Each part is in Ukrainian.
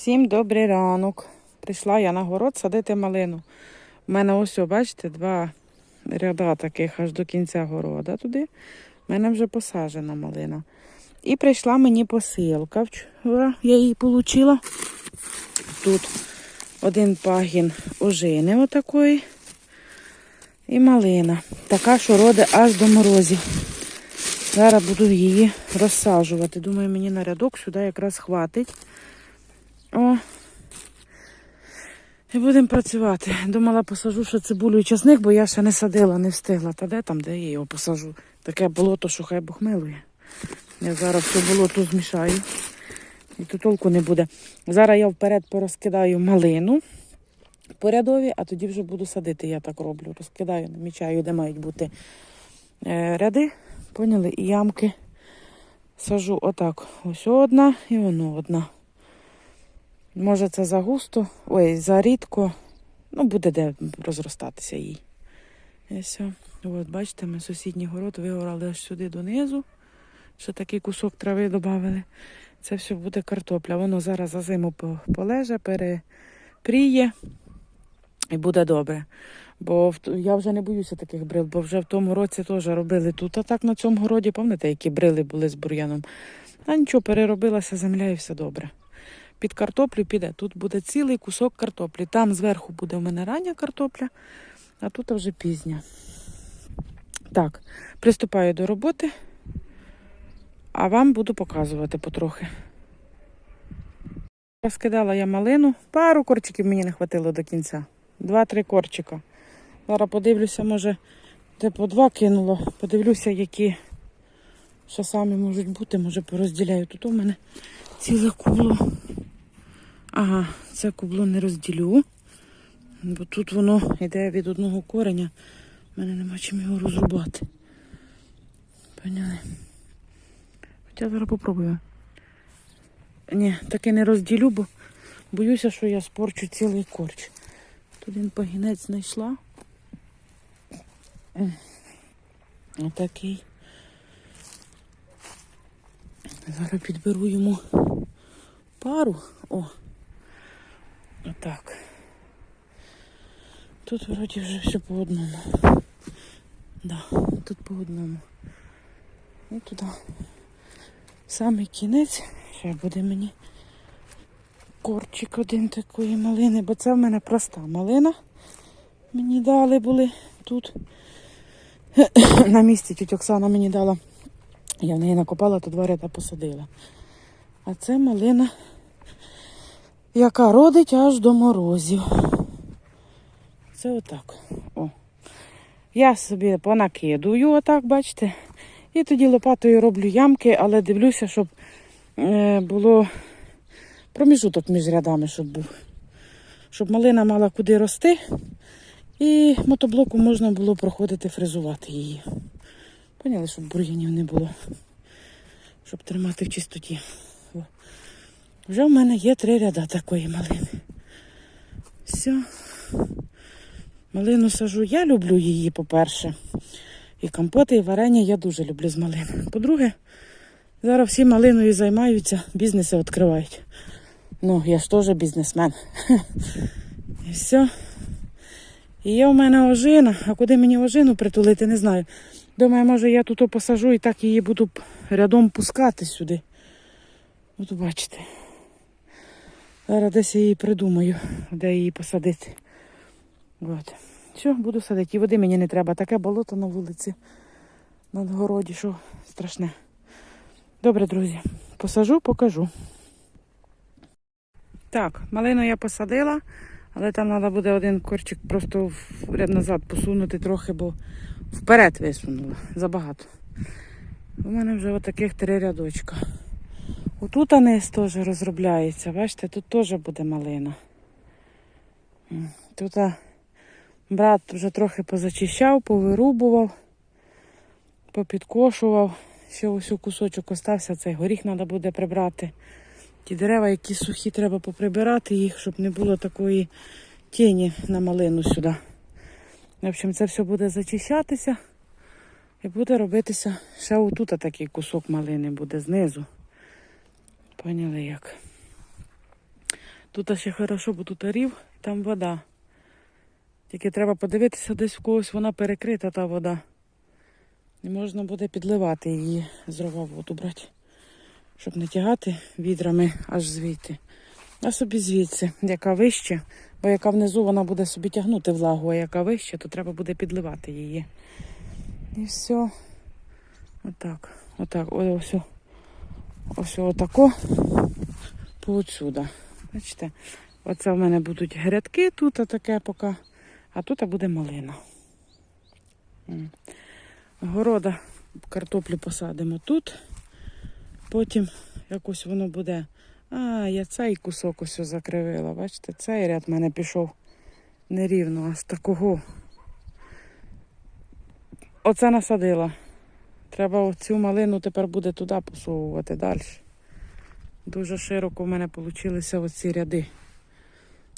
Всім добрий ранок. Прийшла я на город садити малину. У мене ось, бачите, два ряда таких аж до кінця города туди. У мене вже посаджена малина. І прийшла мені посилка вчора, я її отримала. Тут один пагін ожини отакої. І малина. Така, що роде аж до морозів. Зараз буду її розсаджувати. Думаю, мені на рядок сюди якраз хватить. О. І будемо працювати. Думала, посажу ще цибулю і часник, бо я ще не садила, не встигла. Та де там, де я його посажу? Таке болото, що хай Бог милує. Я зараз все болото змішаю. І то толку не буде. Зараз я вперед порозкидаю малину по рядові, а тоді вже буду садити. Я так роблю. Розкидаю, намічаю, де мають бути е, ряди. Поняли? І ямки сажу отак. Ось одна і воно одна. Може, це загусто, ой, зарідко. Ну, буде де розростатися їй. Все. От, бачите, ми сусідній город вигорали аж сюди донизу. Ще такий кусок трави додали. Це все буде картопля. Воно зараз за зиму полеже, перепріє і буде добре. Бо я вже не боюся таких брил, бо вже в тому році теж робили тут. А так на цьому городі, пам'ятаєте, які брили були з бур'яном. А нічого, переробилася земля і все добре. Під картоплю піде. Тут буде цілий кусок картоплі. Там зверху буде в мене рання картопля, а тут вже пізня. Так, приступаю до роботи, а вам буду показувати потрохи. Розкидала я малину. Пару корчиків мені не хватило до кінця. Два-три корчика. Зараз подивлюся, може, де по два кинуло. Подивлюся, які ще самі можуть бути, може порозділяю. Тут у мене ціле кубло. Ага, це кубло не розділю. Бо тут воно йде від одного кореня. У мене нема чим його розрубати. Поняли? Хоча зараз попробую. Ні, таки не розділю, бо боюся, що я спорчу цілий корч. Тут він пагінець знайшла. Отакий. Зараз підберу йому пару. О. Отак. Тут вроді вже все по одному. Да, тут по одному. І туди. Самий кінець. Ще буде мені корчик один такої малини, бо це в мене проста малина. Мені дали були тут. На місці тітя Оксана мені дала. Я в неї накопала, то два ряда посадила. А це малина, яка родить аж до морозів. Це отак. О. Я собі понакидую, отак, бачите. І тоді лопатою роблю ямки, але дивлюся, щоб е, було проміжуток між рядами, щоб був. Щоб малина мала куди рости. І мотоблоку можна було проходити фрезувати її. Поняли, щоб бур'янів не було. Щоб тримати в чистоті. Вже в мене є три ряда такої малини. Все. Малину сажу. Я люблю її, по-перше. І компоти, і варення я дуже люблю з малини. По-друге, зараз всі малиною займаються, бізнеси відкривають. Ну, я ж теж бізнесмен. І все. І є в мене ожина, а куди мені ожину притулити, не знаю. Думаю, може я тут посажу і так її буду рядом пускати сюди. От бачите. Зараз десь я її придумаю, де її посадити. От. Все, буду садити. І води мені не треба. Таке болото на вулиці, на городі, що страшне. Добре, друзі, посажу, покажу. Так, малину я посадила, але там треба буде один корчик просто ряд назад посунути трохи, бо вперед висунула. Забагато. У мене вже отаких три рядочка. Отут низ теж розробляється. Бачите, тут теж буде малина. Тут брат вже трохи позачищав, повирубував, попідкошував. Ще ось у кусочок остався, цей горіх треба буде прибрати. Ті дерева, які сухі, треба поприбирати їх, щоб не було такої тіні на малину сюди. В общем, це все буде зачищатися і буде робитися ще отут такий кусок малини буде знизу. Поняли як? Тут ще хорошо, бо тут рів, там вода. Тільки треба подивитися, десь в когось вона перекрита, та вода. І можна буде підливати її з рова воду брати, щоб не тягати відрами аж звідти. А собі звідси, яка вище, бо яка внизу вона буде собі тягнути влагу, а яка вище, то треба буде підливати її. І все. Отак. Отак. Ось ось. Отако. Поотсюда. Бачите? Оце в мене будуть грядки тут, а таке поки. А тут буде малина. Города картоплю посадимо тут. Потім якось воно буде. А, я цей кусок ось закривила. Бачите, цей ряд в мене пішов нерівно, аж такого. Оце насадила. Треба оцю малину тепер буде туди посовувати далі. Дуже широко в мене вийшли оці ряди.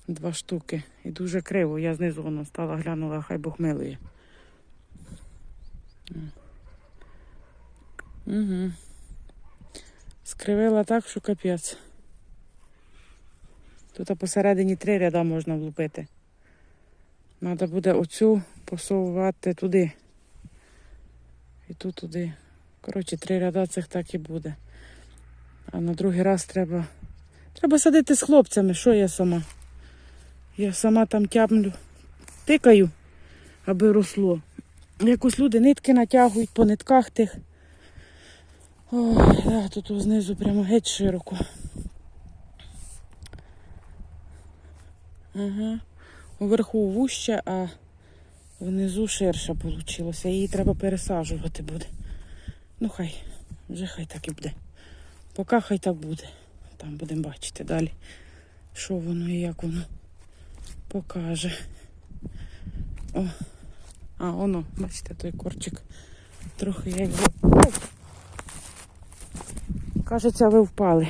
Два штуки. І дуже криво. Я знизу воно стала, глянула, хай Бог милує. Угу. Скривила так, що капець. Тут посередині три ряда можна влупити. Треба буде оцю посовувати туди. І тут туди. Коротше, три ряда цих так і буде. А на другий раз треба. Треба садити з хлопцями, що я сама. Я сама там тямлю, тикаю, аби росло. Якось люди нитки натягують по нитках тих. Ой, да, тут знизу прямо геть широко. Ага. Уверху вуще, а внизу ширше вийшло. Її треба пересаджувати буде. Ну хай, вже хай так і буде. Поки хай так буде. Там будемо бачити далі, що воно і як воно покаже. О, а, воно, бачите, той корчик трохи як. Ой! Кажеться, ви впали.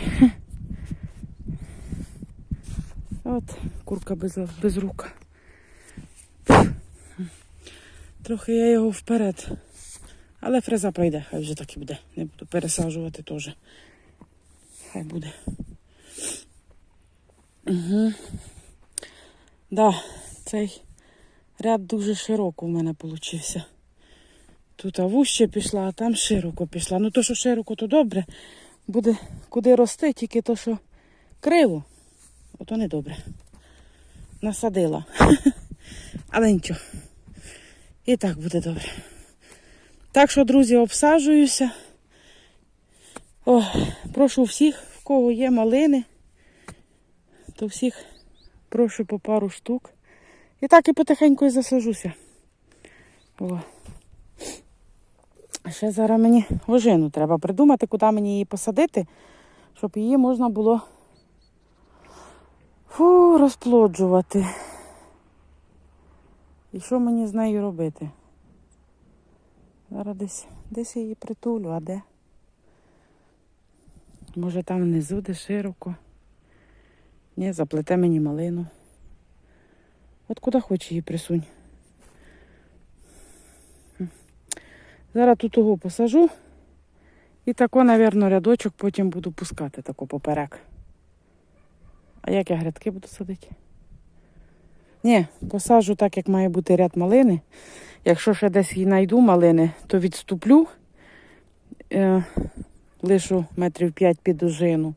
От, курка без, без рука. Трохи я його вперед. Але фреза пройде, хай вже так і буде. Не буду пересаджувати теж. Хай буде. Угу. Да, цей ряд дуже широко у мене вийшов. Тут вуще пішла, а там широко пішла. Ну то, що широко, то добре. Буде куди рости, тільки то, що криво, ото не добре. Насадила. Але нічого. І так буде добре. Так що, друзі, обсаджуюся. О, прошу всіх, в кого є малини, то всіх прошу по пару штук. І так і потихеньку і засажуся. О. Ще зараз мені ожину треба придумати, куди мені її посадити, щоб її можна було фу, розплоджувати. І що мені з нею робити? Зараз десь десь я її притулю, а де? Може там внизу, де широко. Ні, заплете мені малину. От куди хоче її присунь. Зараз тут того посажу. І тако, напевно, рядочок потім буду пускати тако поперек. А як я грядки буду садити? Ні, посаджу так, як має бути ряд малини. Якщо ще десь і знайду малини, то відступлю, е, лишу метрів 5 під дужину,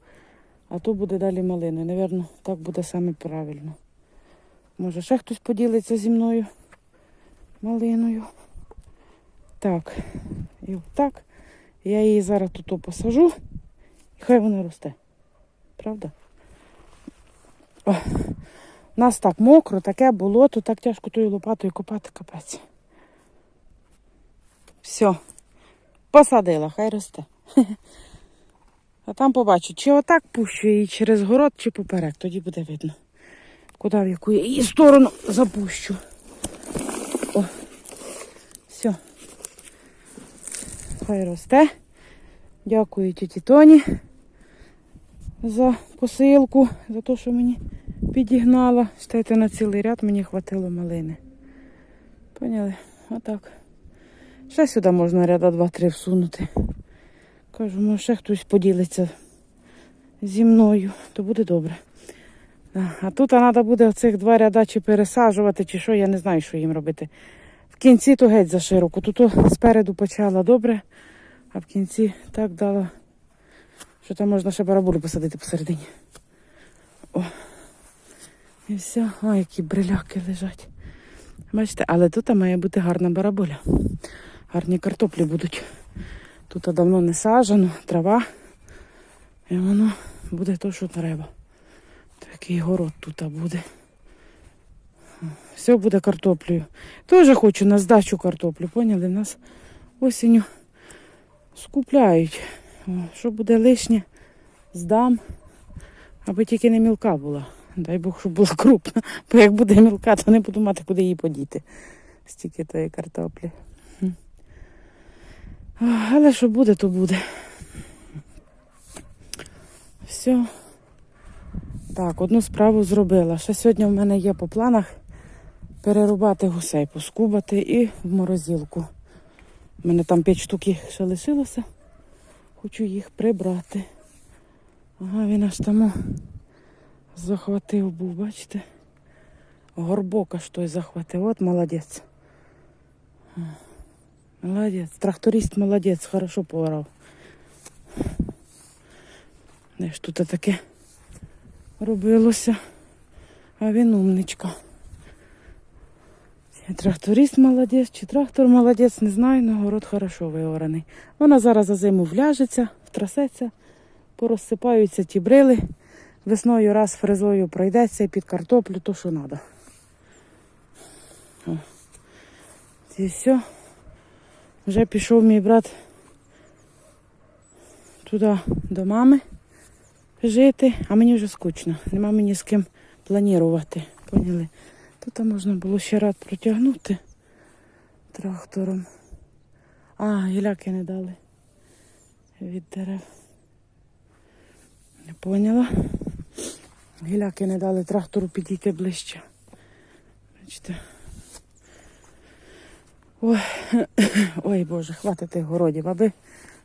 а то буде далі малини. Навірно, так буде саме правильно. Може, ще хтось поділиться зі мною малиною. Так, і отак. Я її зараз тут посажу, і хай вона росте. Правда? О, у нас так мокро, таке болото, так тяжко тою лопатою копати капець. Все, посадила, хай росте. А там побачу, чи отак пущу її через город, чи поперек, тоді буде видно. Куди в яку я її сторону запущу. О, все. Хай росте. Дякую тіті Тоні за посилку, за те, що мені підігнала. Читайте, на цілий ряд мені хватило малини. Поняли? Отак. Ще сюди можна ряда два-три всунути. Кажу, може ще хтось поділиться зі мною, то буде добре. А тут треба буде оцих два ряда чи пересаджувати, чи що, я не знаю, що їм робити. В кінці то геть за широко. Тут спереду почала добре, а в кінці так дала, що там можна ще барабулю посадити посередині. О. І все. О, які бриляки лежать. Бачите, але тут має бути гарна барабуля. Гарні картоплі будуть. Тут давно не саджано, трава. І воно буде то, що треба. Такий город тут буде. Все буде картоплею. Теж хочу на здачу картоплю, поняли? Нас осінню скупляють. Що буде лишнє, здам, аби тільки не мілка була. Дай Бог, щоб була крупна. Бо як буде мілка, то не буду мати, куди її подіти. Стільки тої картоплі. Але що буде, то буде. Все. Так, одну справу зробила. Ще сьогодні в мене є по планах перерубати гусей, поскубати і в морозилку. У мене там 5 штук ще лишилося. Хочу їх прибрати. Ага, він аж там захватив був, бачите? Горбок аж той захватив. От молодець. Молодець. Тракторист молодець, хорошо поорав. Де ж тут таке робилося? А він умничка. Тракторист молодець, чи трактор молодець, не знаю, але город хорошо виораний. Вона зараз за зиму вляжеться, втрасеться, порозсипаються ті брили. Весною раз фрезою пройдеться і під картоплю, то що треба. І все. Вже пішов мій брат туди до мами жити, а мені вже скучно. Нема мені з ким планувати. Поняли? Тут можна було ще рад протягнути трактором. А, гіляки не дали від дерев. Не поняла. Гіляки не дали трактору підійти ближче. Бачите. Ой, ой Боже, хватить тих городів, аби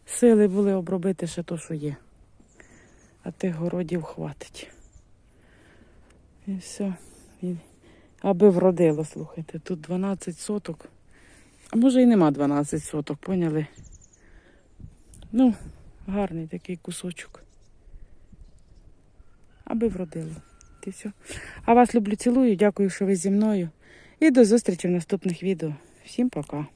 сили були обробити ще то, що є. А тих городів хватить. І все. Аби вродило, слухайте. Тут 12 соток. А може і нема 12 соток, поняли? Ну, гарний такий кусочок. Аби вродило. І все. А вас люблю, цілую. Дякую, що ви зі мною. І до зустрічі в наступних відео. Всім пока.